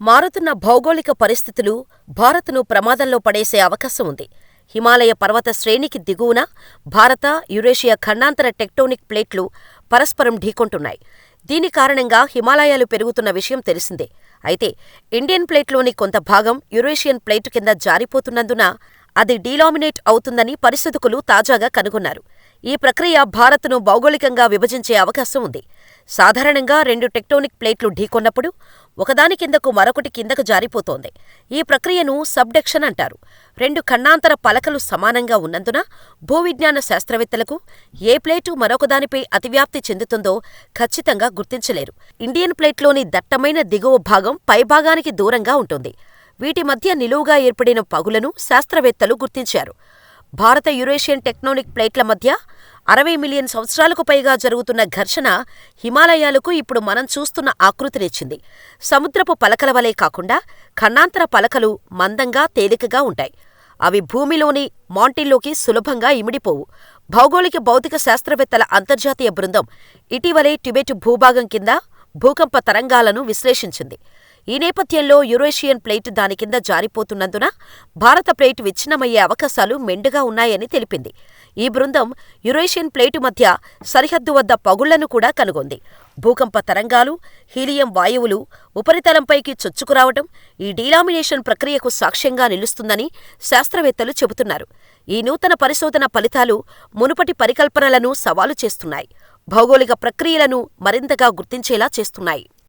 మారుతున్న భౌగోళిక పరిస్థితులు భారత్ను ప్రమాదంలో పడేసే అవకాశం ఉంది. హిమాలయ పర్వత శ్రేణికి దిగువన భారత, యురేషియా ఖండాంతర టెక్టోనిక్ ప్లేట్లు పరస్పరం ఢీకొంటున్నాయి. దీని కారణంగా హిమాలయాలు పెరుగుతున్న విషయం తెలిసిందే. అయితే ఇండియన్ ప్లేట్లోని కొంత భాగం యురేషియన్ ప్లేటు కింద జారిపోతున్నందున అది డీలామినేట్ అవుతుందని పరిశోధకులు తాజాగా కనుగొన్నారు. ఈ ప్రక్రియ భారత్ను భౌగోళికంగా విభజించే అవకాశం ఉంది. సాధారణంగా రెండు టెక్టోనిక్ ప్లేట్లు ఢీకొన్నప్పుడు ఒకదాని కిందకు మరొకటి కిందకు జారిపోతోంది. ఈ ప్రక్రియను సబ్డక్షన్ అంటారు. రెండు ఖండాంతర పలకలు సమానంగా ఉన్నందున భూవిజ్ఞాన శాస్త్రవేత్తలకు ఏ ప్లేటు మరొకదానిపై అతివ్యాప్తి చెందుతుందో ఖచ్చితంగా గుర్తించలేరు. ఇండియన్ ప్లేట్లోని దట్టమైన దిగువ భాగం పైభాగానికి దూరంగా ఉంటుంది. వీటి మధ్య నిలువుగా ఏర్పడిన పగులను శాస్త్రవేత్తలు గుర్తించారు. భారత యురేషియన్ టెక్టోనిక్ ప్లేట్ల మధ్య అరవై మిలియన్ సంవత్సరాలకు పైగా జరుగుతున్న ఘర్షణ హిమాలయాలకు ఇప్పుడు మనం చూస్తున్న ఆకృతినిచ్చింది. సముద్రపు పలకల వలె కాకుండా ఖండాంతర పలకలు మందంగా, తేలికగా ఉంటాయి. అవి భూమిలోని మాంటిల్లోకి సులభంగా ఇమిడిపోవు. భౌగోళిక భౌతిక శాస్త్రవేత్తల అంతర్జాతీయ బృందం ఇటీవలే టిబెట్ భూభాగం కింద భూకంప తరంగాలను విశ్లేషించింది. ఈ నేపథ్యంలో యురేషియన్ ప్లేట్ దాని కింద జారిపోతున్నందున భారత ప్లేటు విచ్ఛిన్నమయ్యే అవకాశాలు మెండుగా ఉన్నాయని తెలిపింది. ఈ బృందం యురేషియన్ ప్లేటు మధ్య సరిహద్దు వద్ద పగుళ్ళను కూడా కనుగొంది. భూకంప తరంగాలు, హీలియం వాయువులు ఉపరితలంపైకి చొచ్చుకురావటం ఈ డీలామినేషన్ ప్రక్రియకు సాక్ష్యంగా నిలుస్తుందని శాస్త్రవేత్తలు చెబుతున్నారు. ఈ నూతన పరిశోధన ఫలితాలు మునుపటి పరికల్పనలను సవాలు చేస్తున్నాయి. భౌగోళిక ప్రక్రియలను మరింతగా గుర్తించేలా చేస్తున్నాయి.